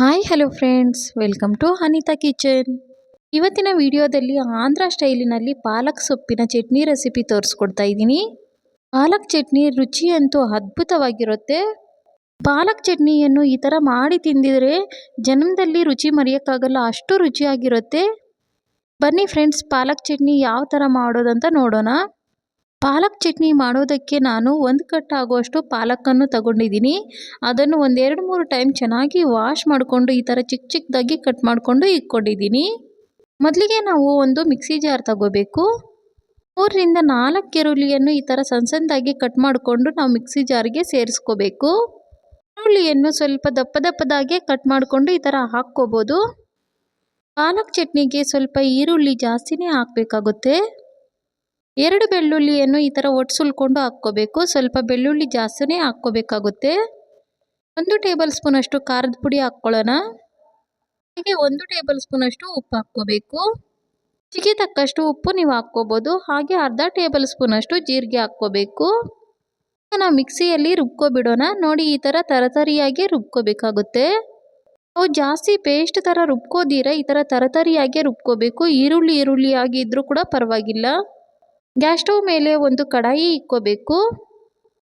Hi, hello friends. Welcome to Anita kitchen. ಇವತ್ತಿನ ವಿಡಿಯೋದಲ್ಲಿ ಆಂಧ್ರ ಸ್ಟೈಲಿನಲ್ಲಿ ಪಾಲಕ್ ಸೊಪ್ಪಿನ ಚಟ್ನಿ ರೆಸಿಪಿ ತೋರಿಸ್ಕೊಡ್ತಾ ಇದ್ದೀನಿ. ಪಾಲಕ್ ಚಟ್ನಿ ರುಚಿಯಂತೂ ಅದ್ಭುತವಾಗಿರುತ್ತೆ. ಪಾಲಕ್ ಚಟ್ನಿಯನ್ನು ಈ ಥರ ಮಾಡಿ ತಿಂದಿದರೆ ಜನ್ಮದಲ್ಲಿ ರುಚಿ ಮರೆಯೋಕ್ಕಾಗಲ್ಲ, ಅಷ್ಟು ರುಚಿಯಾಗಿರುತ್ತೆ. ಬನ್ನಿ ಫ್ರೆಂಡ್ಸ್, ಪಾಲಕ್ ಚಟ್ನಿ ಯಾವ ಥರ ಮಾಡೋದಂತ ನೋಡೋಣ. ಪಾಲಕ್ ಚಟ್ನಿ ಮಾಡೋದಕ್ಕೆ ನಾನು ಒಂದು ಕಟ್ ಆಗುವಷ್ಟು ಪಾಲಕನ್ನು ತಗೊಂಡಿದ್ದೀನಿ. ಅದನ್ನು ಒಂದೆರಡು ಮೂರು ಟೈಮ್ ಚೆನ್ನಾಗಿ ವಾಶ್ ಮಾಡಿಕೊಂಡು ಈ ಥರ ಚಿಕ್ಕ ಚಿಕ್ಕದಾಗಿ ಕಟ್ ಮಾಡಿಕೊಂಡು ಇಟ್ಕೊಂಡಿದ್ದೀನಿ. ಮೊದಲಿಗೆ ನಾವು ಒಂದು ಮಿಕ್ಸಿ ಜಾರ್ ತಗೋಬೇಕು. ಮೂರರಿಂದ ನಾಲ್ಕು ಈರುಳ್ಳಿಯನ್ನು ಈ ಥರ ಸಣ್ಣ ಸಣ್ಣದಾಗಿ ಕಟ್ ಮಾಡಿಕೊಂಡು ನಾವು ಮಿಕ್ಸಿ ಜಾರ್ಗೆ ಸೇರಿಸ್ಕೋಬೇಕು. ಈರುಳ್ಳಿಯನ್ನು ಸ್ವಲ್ಪ ದಪ್ಪ ದಪ್ಪದಾಗೆ ಕಟ್ ಮಾಡಿಕೊಂಡು ಈ ಥರ ಹಾಕ್ಕೋಬೋದು. ಪಾಲಕ್ ಚಟ್ನಿಗೆ ಸ್ವಲ್ಪ ಈರುಳ್ಳಿ ಜಾಸ್ತಿನೇ ಹಾಕಬೇಕಾಗುತ್ತೆ. ಎರಡು ಬೆಳ್ಳುಳ್ಳಿಯನ್ನು ಈ ಥರ ಒಟ್ಸುಲ್ಕೊಂಡು ಹಾಕ್ಕೋಬೇಕು. ಸ್ವಲ್ಪ ಬೆಳ್ಳುಳ್ಳಿ ಜಾಸ್ತಿನೇ ಹಾಕ್ಕೋಬೇಕಾಗುತ್ತೆ. ಒಂದು ಟೇಬಲ್ ಸ್ಪೂನಷ್ಟು ಖಾರದ ಪುಡಿ ಹಾಕ್ಕೊಳ್ಳೋಣ. ಹೀಗೆ ಒಂದು ಟೇಬಲ್ ಸ್ಪೂನಷ್ಟು ಉಪ್ಪು ಹಾಕ್ಕೋಬೇಕು. ರುಚಿಗೆ ತಕ್ಕಷ್ಟು ಉಪ್ಪು ನೀವು ಹಾಕ್ಕೋಬೋದು. ಹಾಗೆ ಅರ್ಧ ಟೇಬಲ್ ಸ್ಪೂನಷ್ಟು ಜೀರಿಗೆ ಹಾಕ್ಕೋಬೇಕು. ನಾವು ಮಿಕ್ಸಿಯಲ್ಲಿ ರುಬ್ಕೊಬಿಡೋಣ. ನೋಡಿ ಈ ಥರ ತರತರಿಯಾಗಿ ರುಬ್ಕೋಬೇಕಾಗುತ್ತೆ. ನಾವು ಜಾಸ್ತಿ ಪೇಸ್ಟ್ ಥರ ರುಬ್ಕೋದಿರ ಈ ಥರ ತರತರಿಯಾಗಿ ರುಬ್ಕೋಬೇಕು. ಈರುಳ್ಳಿ ಈರುಳ್ಳಿ ಆಗಿದ್ರೂ ಕೂಡ ಪರವಾಗಿಲ್ಲ. ಗ್ಯಾಸ್ ಸ್ಟವ್ ಮೇಲೆ ಒಂದು ಕಡಾಯಿ ಇಕ್ಕೋಬೇಕು.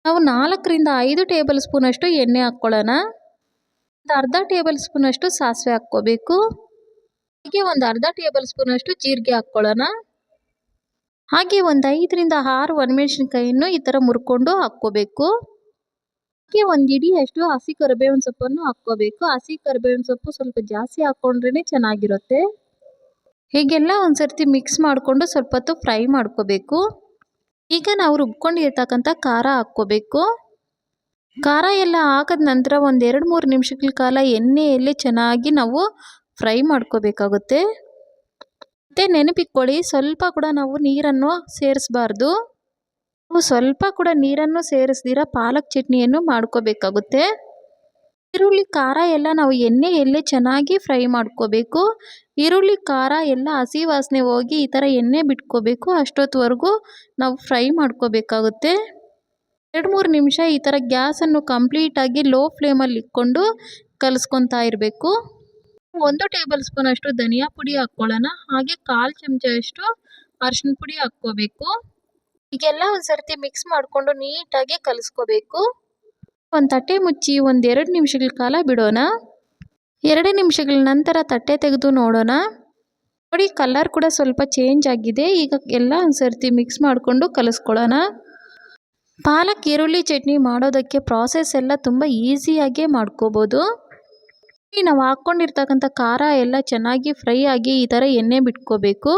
ನಾವು ನಾಲ್ಕರಿಂದ ಐದು ಟೇಬಲ್ ಸ್ಪೂನಷ್ಟು ಎಣ್ಣೆ ಹಾಕ್ಕೊಳ್ಳೋಣ. ಒಂದು ಅರ್ಧ ಟೇಬಲ್ ಸ್ಪೂನಷ್ಟು ಸಾಸಿವೆ ಹಾಕ್ಕೋಬೇಕು. ಹಾಗೆ ಒಂದು ಅರ್ಧ ಟೇಬಲ್ ಸ್ಪೂನಷ್ಟು ಜೀರಿಗೆ ಹಾಕ್ಕೊಳ್ಳೋಣ. ಹಾಗೆ ಒಂದು ಐದರಿಂದ ಆರು ಒಣಮೆಣಸಿನ್ಕಾಯಿಯನ್ನು ಈ ಥರ ಮುರ್ಕೊಂಡು ಹಾಕ್ಕೋಬೇಕು. ಹಾಗೆ ಒಂದು ಇಡಿಯಷ್ಟು ಹಸಿ ಕರಿಬೇವಿನ ಸೊಪ್ಪನ್ನು ಹಾಕ್ಕೋಬೇಕು. ಹಸಿ ಕರಿಬೇವಿನ ಸೊಪ್ಪು ಸ್ವಲ್ಪ ಜಾಸ್ತಿ ಹಾಕ್ಕೊಂಡ್ರೇ ಚೆನ್ನಾಗಿರುತ್ತೆ. ಹೀಗೆಲ್ಲ ಒಂದು ಸರ್ತಿ ಮಿಕ್ಸ್ ಮಾಡಿಕೊಂಡು ಸ್ವಲ್ಪ ಹೊತ್ತು ಫ್ರೈ ಮಾಡ್ಕೋಬೇಕು. ಈಗ ನಾವು ರುಬ್ಕೊಂಡಿರ್ತಕ್ಕಂಥ ಖಾರ ಹಾಕ್ಕೋಬೇಕು. ಖಾರ ಎಲ್ಲ ಹಾಕಿದ ನಂತರ ಒಂದು ಎರಡು ಮೂರು ನಿಮಿಷಗಳ ಕಾಲ ಎಣ್ಣೆಯಲ್ಲಿ ಚೆನ್ನಾಗಿ ನಾವು ಫ್ರೈ ಮಾಡ್ಕೋಬೇಕಾಗುತ್ತೆ. ಮತ್ತು ನೆನಪಿಟ್ಕೊಳ್ಳಿ, ಸ್ವಲ್ಪ ಕೂಡ ನಾವು ನೀರನ್ನು ಸೇರಿಸ್ಬಾರ್ದು. ನಾವು ಸ್ವಲ್ಪ ಕೂಡ ನೀರನ್ನು ಸೇರಿಸ್ದಿರ ಪಾಲಕ್ ಚಟ್ನಿಯನ್ನು ಮಾಡ್ಕೋಬೇಕಾಗುತ್ತೆ. ಈರುಳ್ಳಿ, ಖಾರ ಎಲ್ಲ ನಾವು ಎಣ್ಣೆಯಲ್ಲೇ ಚೆನ್ನಾಗಿ ಫ್ರೈ ಮಾಡ್ಕೋಬೇಕು. ಈರುಳ್ಳಿ, ಖಾರ ಎಲ್ಲ ಹಸಿ ವಾಸನೆ ಹೋಗಿ ಈ ಥರ ಎಣ್ಣೆ ಬಿಟ್ಕೋಬೇಕು. ಅಷ್ಟೊತ್ತುವರೆಗೂ ನಾವು ಫ್ರೈ ಮಾಡ್ಕೋಬೇಕಾಗುತ್ತೆ. ಎರಡು, ಮೂರು ನಿಮಿಷ ಈ ಥರ ಗ್ಯಾಸನ್ನು ಕಂಪ್ಲೀಟಾಗಿ ಲೋ ಫ್ಲೇಮಲ್ಲಿ ಇಟ್ಕೊಂಡು ಕಲಿಸ್ಕೊತಾ ಇರಬೇಕು. ಒಂದು ಟೇಬಲ್ ಸ್ಪೂನ್ ಅಷ್ಟು ಧನಿಯಾ ಪುಡಿ ಹಾಕ್ಕೊಳ್ಳೋಣ. ಹಾಗೆ ಕಾಲು ಚಮಚದಷ್ಟು ಅರಿಶಿನ ಪುಡಿ ಹಾಕ್ಕೋಬೇಕು. ಈಗೆಲ್ಲ ಒಂದು ಸರ್ತಿ ಮಿಕ್ಸ್ ಮಾಡಿಕೊಂಡು ನೀಟಾಗಿ ಕಲಿಸ್ಕೋಬೇಕು. ಒಂದು ತಟ್ಟೆ ಮುಚ್ಚಿ ಒಂದೆರಡು ನಿಮಿಷಗಳ ಕಾಲ ಬಿಡೋಣ. ಎರಡು ನಿಮಿಷಗಳ ನಂತರ ತಟ್ಟೆ ತೆಗೆದು ನೋಡೋಣ. ನೋಡಿ, ಕಲರ್ ಕೂಡ ಸ್ವಲ್ಪ ಚೇಂಜ್ ಆಗಿದೆ. ಈಗ ಎಲ್ಲ ಒಂದ್ಸರ್ತಿ ಮಿಕ್ಸ್ ಮಾಡಿಕೊಂಡು ಕಲಿಸ್ಕೊಳ್ಳೋಣ. ಪಾಲಕ್, ಈರುಳ್ಳಿ ಚಟ್ನಿ ಮಾಡೋದಕ್ಕೆ ಪ್ರಾಸೆಸ್ ಎಲ್ಲ ತುಂಬ ಈಸಿಯಾಗೇ ಮಾಡ್ಕೋಬೋದು. ನಾವು ಹಾಕ್ಕೊಂಡಿರ್ತಕ್ಕಂಥ ಖಾರ ಎಲ್ಲ ಚೆನ್ನಾಗಿ ಫ್ರೈ ಆಗಿ ಈ ಥರ ಎಣ್ಣೆ ಬಿಟ್ಕೋಬೇಕು.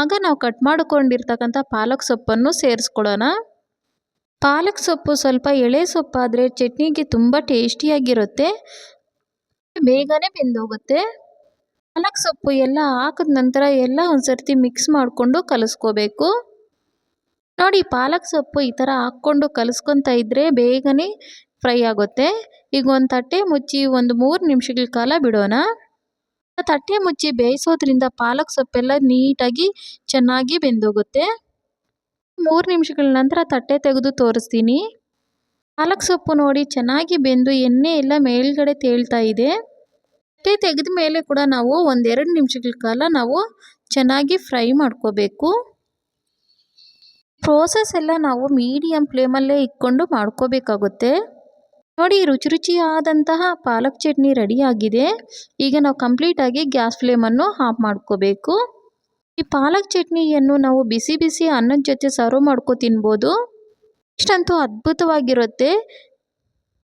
ಆಗ ನಾವು ಕಟ್ ಮಾಡಿಕೊಂಡಿರ್ತಕ್ಕಂಥ ಪಾಲಕ್ ಸೊಪ್ಪನ್ನು ಸೇರಿಸ್ಕೊಳ್ಳೋಣ. ಪಾಲಕ್ ಸೊಪ್ಪು ಸ್ವಲ್ಪ ಎಳೆ ಸೊಪ್ಪಾದರೆ ಚಟ್ನಿಗೆ ತುಂಬ ಟೇಸ್ಟಿಯಾಗಿರುತ್ತೆ. ಬೇಗನೆ ಬೆಂದೋಗುತ್ತೆ. ಪಾಲಕ್ ಸೊಪ್ಪು ಎಲ್ಲ ಹಾಕಿದ ನಂತರ ಎಲ್ಲ ಒಂದ್ಸರ್ತಿ ಮಿಕ್ಸ್ ಮಾಡಿಕೊಂಡು ಕಲಿಸ್ಕೋಬೇಕು. ನೋಡಿ, ಪಾಲಕ್ ಸೊಪ್ಪು ಈ ಥರ ಹಾಕ್ಕೊಂಡು ಕಲಿಸ್ಕೊತಾ ಇದ್ದರೆ ಬೇಗನೆ ಫ್ರೈ ಆಗುತ್ತೆ. ಈಗ ಒಂದು ತಟ್ಟೆ ಮುಚ್ಚಿ ಒಂದು ಮೂರು ನಿಮಿಷಗಳ ಕಾಲ ಬಿಡೋಣ. ತಟ್ಟೆ ಮುಚ್ಚಿ ಬೇಯಿಸೋದ್ರಿಂದ ಪಾಲಕ್ ಸೊಪ್ಪೆಲ್ಲ ನೀಟಾಗಿ ಚೆನ್ನಾಗಿ ಬೆಂದೋಗುತ್ತೆ. ಮೂರು ನಿಮಿಷಗಳ ನಂತರ ತಟ್ಟೆ ತೆಗೆದು ತೋರಿಸ್ತೀನಿ. ಪಾಲಕ್ ಸೊಪ್ಪು ನೋಡಿ, ಚೆನ್ನಾಗಿ ಬೆಂದು ಎಣ್ಣೆ ಎಲ್ಲ ಮೇಲ್ಗಡೆ ತೇಳ್ತಾ ಇದೆ. ತಟ್ಟೆ ತೆಗೆದ ಮೇಲೆ ಕೂಡ ನಾವು ಒಂದೆರಡು ನಿಮಿಷಗಳ ಕಾಲ ನಾವು ಚೆನ್ನಾಗಿ ಫ್ರೈ ಮಾಡ್ಕೋಬೇಕು. ಪ್ರೋಸೆಸ್ ಎಲ್ಲ ನಾವು ಮೀಡಿಯಮ್ ಫ್ಲೇಮಲ್ಲೇ ಇಟ್ಕೊಂಡು ಮಾಡ್ಕೋಬೇಕಾಗುತ್ತೆ. ನೋಡಿ ರುಚಿ ರುಚಿಯಾದಂತಹ ಪಾಲಕ್ ಚಟ್ನಿ ರೆಡಿಯಾಗಿದೆ ಈಗ ನಾವು ಕಂಪ್ಲೀಟಾಗಿ ಗ್ಯಾಸ್ ಫ್ಲೇಮನ್ನು ಆಫ್ ಮಾಡ್ಕೋಬೇಕು. ಪಾಲಕ್ ಚಟ್ನಿಯನ್ನು ನಾವು ಬಿಸಿ ಬಿಸಿ ಅನ್ನದ ಜೊತೆ ಸರ್ವ್ ಮಾಡ್ಕೊ ತಿನ್ಬೋದು. ಇಷ್ಟಂತೂ ಅದ್ಭುತವಾಗಿರುತ್ತೆ.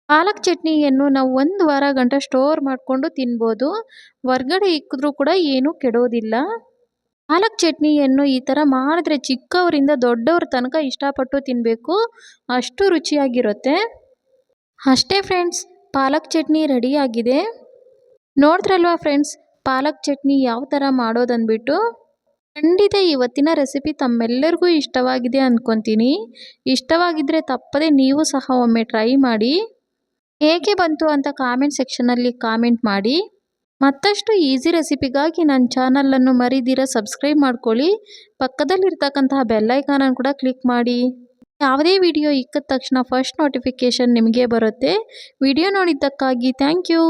ಪಾಲಕ್ ಚಟ್ನಿಯನ್ನು ನಾವು ಒಂದು ವಾರ ಗಂಟ ಸ್ಟೋರ್ ಮಾಡಿಕೊಂಡು ತಿನ್ಬೋದು. ಹೊರ್ಗಡೆ ಇಕ್ಕಿದ್ರೂ ಕೂಡ ಏನೂ ಕೆಡೋದಿಲ್ಲ. ಪಾಲಕ್ ಚಟ್ನಿಯನ್ನು ಈ ಥರ ಮಾಡಿದ್ರೆ ಚಿಕ್ಕವರಿಂದ ದೊಡ್ಡವ್ರ ತನಕ ಇಷ್ಟಪಟ್ಟು ತಿನ್ನಬೇಕು ಅಷ್ಟು ರುಚಿಯಾಗಿರುತ್ತೆ. ಅಷ್ಟೇ ಫ್ರೆಂಡ್ಸ್, ಪಾಲಕ್ ಚಟ್ನಿ ರೆಡಿಯಾಗಿದೆ. ನೋಡಿದ್ರಲ್ವಾ ಫ್ರೆಂಡ್ಸ್, ಪಾಲಕ್ ಚಟ್ನಿ ಯಾವ ಥರ ಮಾಡೋದಂದ್ಬಿಟ್ಟು? ಖಂಡಿತ ಇವತ್ತಿನ ರೆಸಿಪಿ ತಮ್ಮೆಲ್ಲರಿಗೂ ಇಷ್ಟವಾಗಿದೆ ಅಂದ್ಕೊತೀನಿ ಇಷ್ಟವಾಗಿದ್ದರೆ ತಪ್ಪದೆ ನೀವು ಸಹ ಒಮ್ಮೆ ಟ್ರೈ ಮಾಡಿ. ಹೇಗೆ ಬಂತು ಅಂತ ಕಾಮೆಂಟ್ ಸೆಕ್ಷನಲ್ಲಿ ಕಾಮೆಂಟ್ ಮಾಡಿ. ಮತ್ತಷ್ಟು ಈಸಿ ರೆಸಿಪಿಗಾಗಿ ನನ್ನ ಚಾನಲನ್ನು ಮರಿದಿರ ಸಬ್ಸ್ಕ್ರೈಬ್ ಮಾಡ್ಕೊಳ್ಳಿ. ಪಕ್ಕದಲ್ಲಿರ್ತಕ್ಕಂತಹ ಬೆಲ್ಲೈಕಾನನ್ನು ಕೂಡ ಕ್ಲಿಕ್ ಮಾಡಿ. ಯಾವುದೇ ವಿಡಿಯೋ ಇಕ್ಕಿದ ತಕ್ಷಣ ಫಸ್ಟ್ ನೋಟಿಫಿಕೇಷನ್ ನಿಮಗೆ ಬರುತ್ತೆ. Video ನೋಡಿದ್ದಕ್ಕಾಗಿ thank you